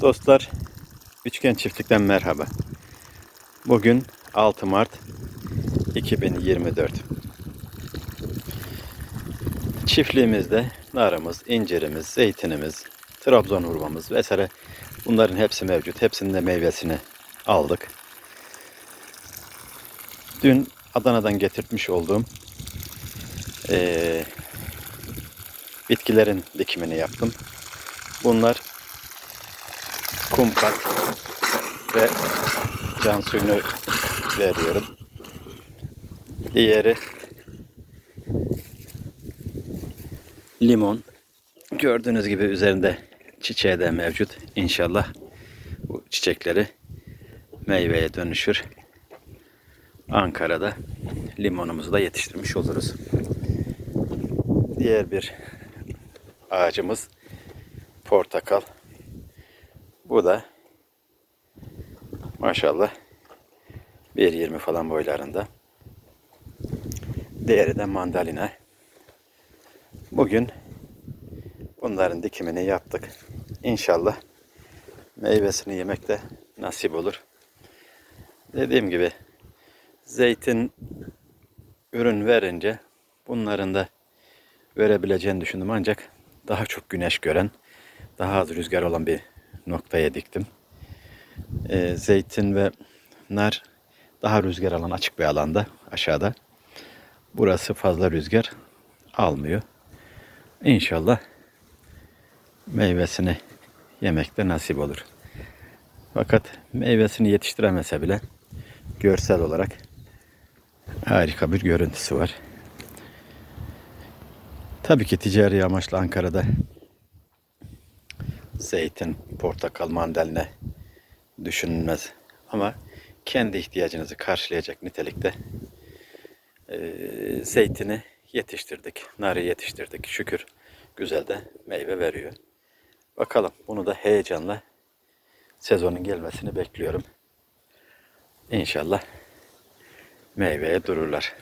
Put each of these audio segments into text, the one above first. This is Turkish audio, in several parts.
Dostlar, Üçgen Çiftlik'ten merhaba. Bugün 6 Mart 2024. Çiftliğimizde narımız, incirimiz, zeytinimiz, Trabzon hurmamız vesaire bunların hepsi mevcut. Hepsinin de meyvesini aldık. Dün Adana'dan getirtmiş olduğum eee, bitkilerin dikimini yaptım. Bunlar kumkat ve can suyunu veriyorum. Diğeri limon. Gördüğünüz gibi üzerinde çiçeği de mevcut. İnşallah bu çiçekleri meyveye dönüşür. Ankara'da limonumuzu da yetiştirmiş oluruz. Diğer bir ağacımız portakal. Bu da maşallah 1.20 falan boylarında. Diğeri de mandalina. Bugün bunların dikimini yaptık. İnşallah meyvesini yemek de nasip olur. Dediğim gibi zeytin ürün verince bunların da verebileceğini düşündüm ancak daha çok güneş gören, daha az rüzgar olan bir noktaya diktim. Ee, zeytin ve nar daha rüzgar alan açık bir alanda aşağıda. Burası fazla rüzgar almıyor. İnşallah meyvesini yemekte nasip olur. Fakat meyvesini yetiştiremese bile görsel olarak harika bir görüntüsü var. Tabii ki ticari amaçlı Ankara'da zeytin, portakal, mandalina düşünülmez. Ama kendi ihtiyacınızı karşılayacak nitelikte eee, zeytini yetiştirdik, narı yetiştirdik. Şükür güzel de meyve veriyor. Bakalım bunu da heyecanla sezonun gelmesini bekliyorum. İnşallah meyveye dururlar.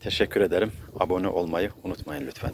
Teşekkür ederim. Abone olmayı unutmayın lütfen.